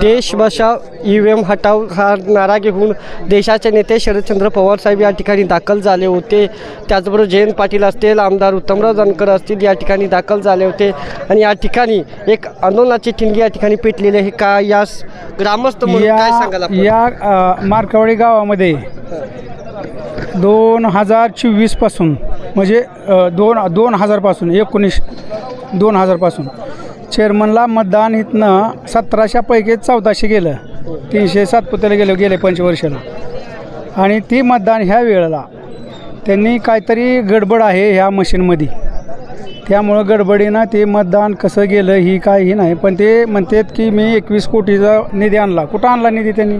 देश बचाव E V M हटाव हा नारा घेऊन देशाचे नेते शरदचंद्र पवार साहेब या ठिकाणी दाखल झाले होते. त्याचबरोबर जयंत पाटील असतील आमदार उत्तमराव जानकर असतील या ठिकाणी दाखल झाले होते. आणि या ठिकाणी एक आंदोलनाची ठिणगी या ठिकाणी पेटलेली आहे. का यास ग्रामस्थ म्हणून काय सांगाल या आपण? या मार्कावाडी गावामध्ये दोन हजार चोवीसपासून म्हणजे अ, दोन दोन हजारपासून एकोणीस दोन हजारपासून चेअरमनला मतदान इथनं सतराशेपैकी चौदाशे गेलं. तीनशे सातपुत्याला गेलं गेले पंचवर्षाला. आणि ती मतदान ह्या वेळेला त्यांनी काहीतरी गडबड आहे ह्या मशीनमध्ये. त्यामुळं गडबडीनं ते मतदान कसं गेलं ही काही नाही. पण ते म्हणतात की मी एकवीस कोटीचा निधी आणला. कुठं आणला निधी त्यांनी?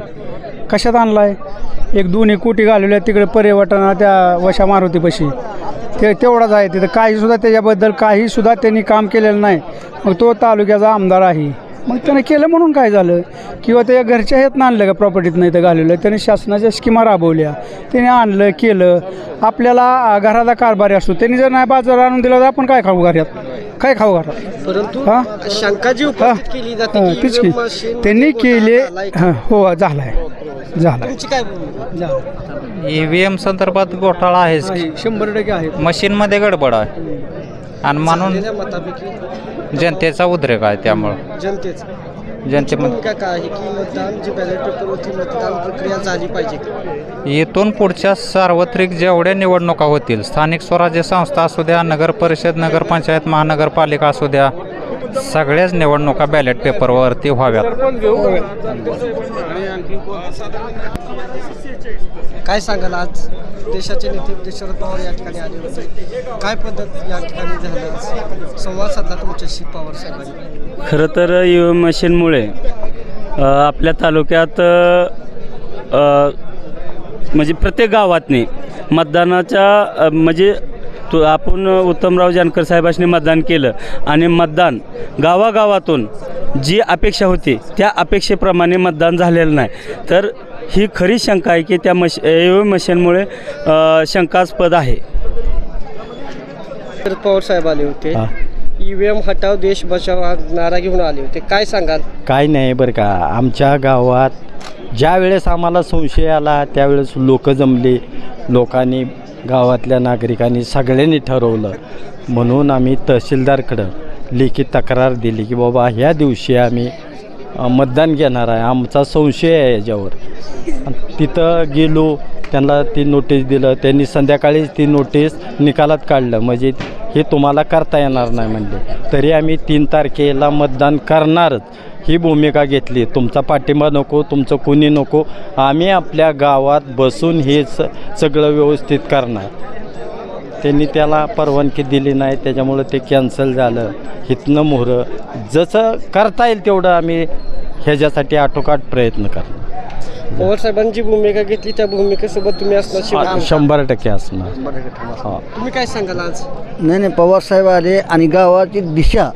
कशात आणला आहे एक दोन्ही कोटी घालवल्या तिकडे पर्यवटना त्या वशा मारुतीपाशी ते तेवढाच आहे तिथं. काहीसुद्धा त्याच्याबद्दल काहीसुद्धा त्यांनी काम केलेलं नाही. मग तो तालुक्याचा आमदार आहे. मग त्यानं केलं म्हणून काय झालं? किंवा ते घरच्या ह्यात आणलं का प्रॉपर्टीत नाही तर घालवलं? त्याने शासनाच्या स्कीमा राबवल्या. त्याने आणलं केलं. आपल्याला अ, घराला कारभारी असतो. त्यांनी जर नाही बाजार आणून दिला तर आपण काय खाऊ घरात? काय खाऊ घरात? परंतु हा? शंका जी केली तीच की. त्यांनी केले? हां झाला आहे झाला तुमची काय भूमिका? ई व्ही एम संदर्भात घोटाळा आहेच आहे. शंभर टक्के आहे. मशीनमध्ये गडबड आहे. आणि म्हणून झालेल्या मतापैकी जनतेचा उद्रेक आहे त्यामुळं. जनतेच. जनतेमध्ये भूमिका काय आहे की मतदान जी बॅलेट पेपरवरती मतदान प्रक्रिया झाली पाहिजे? का? इथून पुढच्या सार्वत्रिक जेवढ्या निवडणुका होतील स्थानिक स्वराज्य संस्था असू द्या नगर परिषद नगरपंचायत महानगरपालिका असू द्या सगळ्याच निवडणुका बॅलेट पेपरवरती व्हाव्यात. काय सांगाल आज? देशाचे नेते शरद पवार या ठिकाणी आले होते. काय पद्धत या ठिकाणी झालं संवाद साधला तुमच्याशी पवार साहेबांनी. खरं तर ई व्ही एम मशीनमुळे आपल्या तालुक्यात म्हणजे प्रत्येक गावातनी मतदानाच्या म्हणजे तो आपण उत्तमराव जानकर साहेबांनी मतदान केलं आणि मतदान गावागावातून जी अपेक्षा होती त्या अपेक्षेप्रमाणे मतदान झालेलं नाही. तर ही खरी शंका आहे की त्या मश ई व्ही एम मशीनमुळे शंकास्पद आहे. शरद पवार साहेब आले होते. ईव्हीएम हटाव देश बचाव हा नारा घेऊन आले होते. काय सांगाल? काय नाही बरं का. आमच्या गावात ज्या वेळेस आम्हाला संशय आला त्यावेळेस लोक जमले. लोकांनी गावातल्या नागरिकांनी सगळ्यांनी ठरवलं. म्हणून आम्ही तहसीलदारकडं लेखी तक्रार दिली की बाबा ह्या दिवशी आम्ही मतदान घेणार आहे. आमचा संशय आहे याच्यावर. तिथं गेलो त्यांना ती नोटीस दिलं. त्यांनी संध्याकाळीच ती नोटीस निकालात काढलं. म्हणजे हे तुम्हाला करता येणार नाही म्हणले. तरी आम्ही तीन तारखेला मतदान करणारच. ही भूमिका घेतली. तुमचा पाठिंबा नको तुमचं कुणी नको. आम्ही आपल्या गावात बसून हे स सगळं व्यवस्थित करणार. त्यांनी त्याला परवानगी दिली नाही त्याच्यामुळं ते कॅन्सल झालं. हितनं मोहरं जसं करता येईल तेवढं आम्ही ह्याच्यासाठी आटोकाट प्रयत्न करणार. पवार साहेबांनी जी भूमिका घेतली त्या भूमिकेसोबत तुम्ही असणार शिवाय शंभर टक्के असणार. हां. तुम्ही काय सांगाल आज? नाही नाही पवारसाहेब आले आणि गावाची दिशा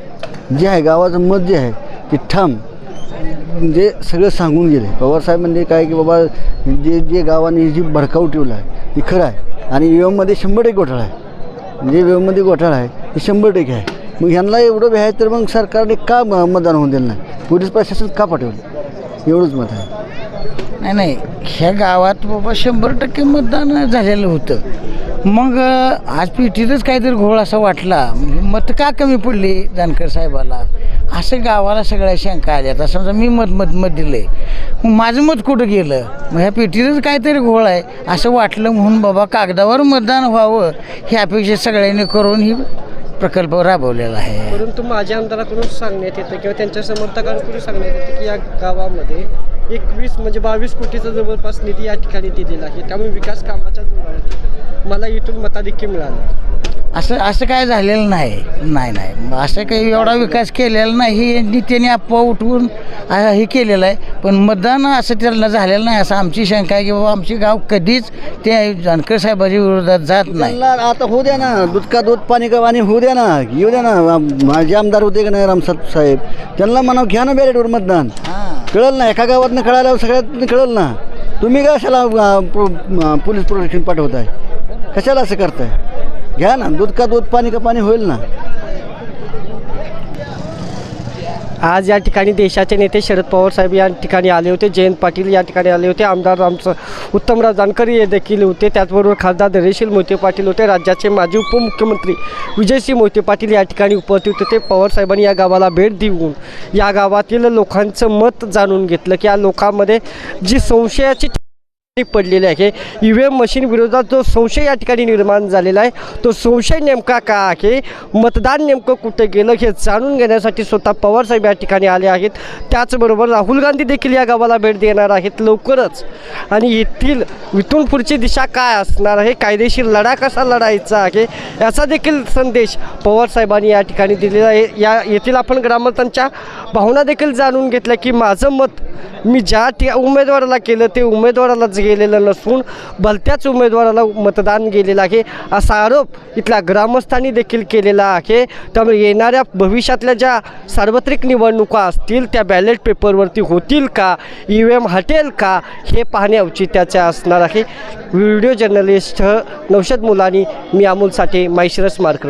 जी आहे गावाचं मत जे आहे की ठाम म्हणजे सगळं सांगून गेले. पवारसाहेब म्हणजे काय की बाबा जे जे गावाने जी भडकाऊ ठेवलं आहे ती खरं आहे. आणि व्यवमध्ये शंभर टक्के घोटाळा आहे. म्हणजे जे व्यवमध्ये घोटाळा आहे ते शंभर टक्के आहे. मग ह्यांना एवढं भ्याय तर मग सरकारने का मतदान होऊन दिलं नाही? पोलीस प्रशासन का पाठवलं? एवढंच मत आहे. नाही नाही. ह्या गावात बाबा शंभर टक्के मतदान झालेलं होतं. मग आज आज पिटीतच काहीतरी घोळ असा वाटला. मत का कमी पडली जानकर साहेबाला. असं गावाला सगळ्या शंका आल्या. आता समजा मी मत मत मत दिलं मग माझं मत कुठं गेलं? मग ह्या पेटीतच काहीतरी घोळ आहे. असं वाटलं म्हणून बाबा कागदावर मतदान व्हावं ही अपेक्षा सगळ्यांनी करून ही प्रकल्प राबवलेला आहे. परंतु माझ्या आमदाराकडून सांगण्यात येतं किंवा त्यांच्या समर्थकांकडून सांगण्यात येतं की या गावामध्ये एकवीस म्हणजे बावीस कोटीचा जवळपास निधी या ठिकाणी दिलेला आहे. त्यामुळे विकास कामाच्या जोरावरती मला इथून मताधिक्य मिळालं. असं असं काय झालेलं नाही. नाही नाही. असं काही एवढा विकास केलेला नाही. यांनी त्यांनी अफवा उठवून हे केलेलं आहे. पण मतदान असं त्यांना झालेलं नाही. असं आमची शंका आहे की बाबा आमची गाव कधीच ते जानकर साहेबाच्या विरोधात जात नाही. आता होऊ द्या ना. दूध का दूध पाणी का पाणी होऊ द्या ना. येऊ द्या ना. माझे आमदार होते का नाही रामसात साहेब? त्यांना म्हणा घ्या ना बॅलेटवर मतदान. कळलं ना. एका गावातनं कळालं सगळ्यात कळलं ना. तुम्ही का कशाला पोलीस प्रोटेक्शन पाठवताय? कशाला असं करताय? घ्या ना दूध का दूध पाणी का पाणी होईल ना. आज या ठिकाणी देशाचे नेते शरद पवार साहेब या ठिकाणी आले होते जयंत पाटील या ठिकाणी आले होते आमदार आमचं उत्तमराव जानकर हे देखील होते त्याचबरोबर खासदार धैर्यशील मोहिते पाटील होते राज्याचे माजी उपमुख्यमंत्री विजयसिंह मोहिते पाटील या ठिकाणी उपस्थित होते. पवार साहेबांनी या गावाला भेट देऊन या गावातील लोकांचं मत जाणून घेतलं की या लोकांमध्ये जी संशयाची पडलेली आहे ई व्ही एम मशीन विरोधात जो संशय या ठिकाणी निर्माण झालेला आहे तो संशय नेमका का आहे? मतदान नेमकं कुठे गेलं? हे जाणून घेण्यासाठी स्वतः पवारसाहेब या ठिकाणी आले आहेत. त्याचबरोबर राहुल गांधी देखील या गावाला भेट देणार आहेत लवकरच. आणि येथील इथून पुढची दिशा काय असणार आहे? कायदेशीर लढा कसा लढायचा आहे? याचा देखील संदेश पवारसाहेबांनी या ठिकाणी दिलेला आहे. या येथील आपण ग्रामस्थांच्या भावना देखील जाणून घेतल्या की माझं मत मी ज्या त्या उमेदवाराला केलं ते उमेदवारालाच गेलेलं नसून भलत्याच उमेदवाराला मतदान गेलेलं आहे. असा आरोप इथल्या ग्रामस्थांनी देखील केलेला आहे. त्यामुळे येणाऱ्या भविष्यातल्या ज्या सार्वत्रिक निवडणुका असतील त्या बॅलेट पेपरवरती होतील का ई व्ही एम हटेल का हे पाहणे औचित्याचे असणार आहे. व्हिडिओ जर्नलिस्ट नौशद मुलानी मी अमोलसाठी माहिशिरस